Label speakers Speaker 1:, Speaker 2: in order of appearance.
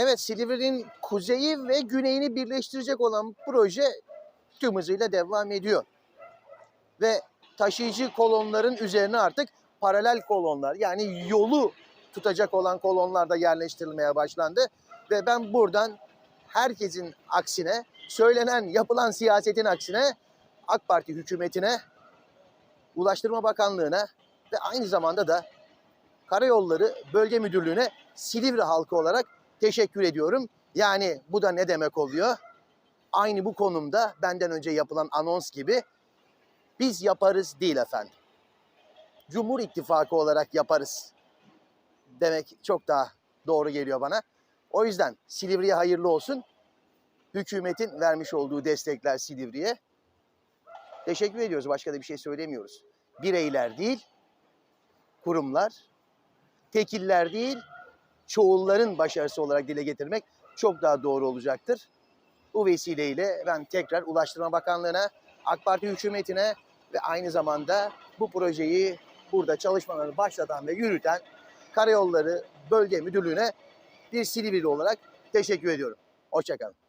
Speaker 1: Evet Silivri'nin kuzeyi ve güneyini birleştirecek olan proje tüm hızıyla devam ediyor. Ve taşıyıcı kolonların üzerine artık paralel kolonlar yani yolu tutacak olan kolonlar da yerleştirilmeye başlandı. Ve ben buradan herkesin aksine, söylenen yapılan siyasetin aksine AK Parti hükümetine, Ulaştırma Bakanlığı'na ve aynı zamanda da Karayolları Bölge Müdürlüğü'ne Silivri halkı olarak teşekkür ediyorum. Yani bu da ne demek oluyor? Aynı bu konumda benden önce yapılan anons gibi biz yaparız değil efendim. Cumhur İttifakı olarak yaparız demek çok daha doğru geliyor bana. O yüzden Silivri'ye hayırlı olsun. Hükümetin vermiş olduğu destekler Silivri'ye. Teşekkür ediyoruz. Başka da bir şey söylemiyoruz. Bireyler değil, kurumlar, tekiller değil, çoğulların başarısı olarak dile getirmek çok daha doğru olacaktır. Bu vesileyle ben tekrar Ulaştırma Bakanlığı'na, AK Parti hükümetine ve aynı zamanda bu projeyi burada çalışmalarını başlatan ve yürüten Karayolları Bölge Müdürlüğü'ne bir Silivri olarak teşekkür ediyorum. Hoşçakalın.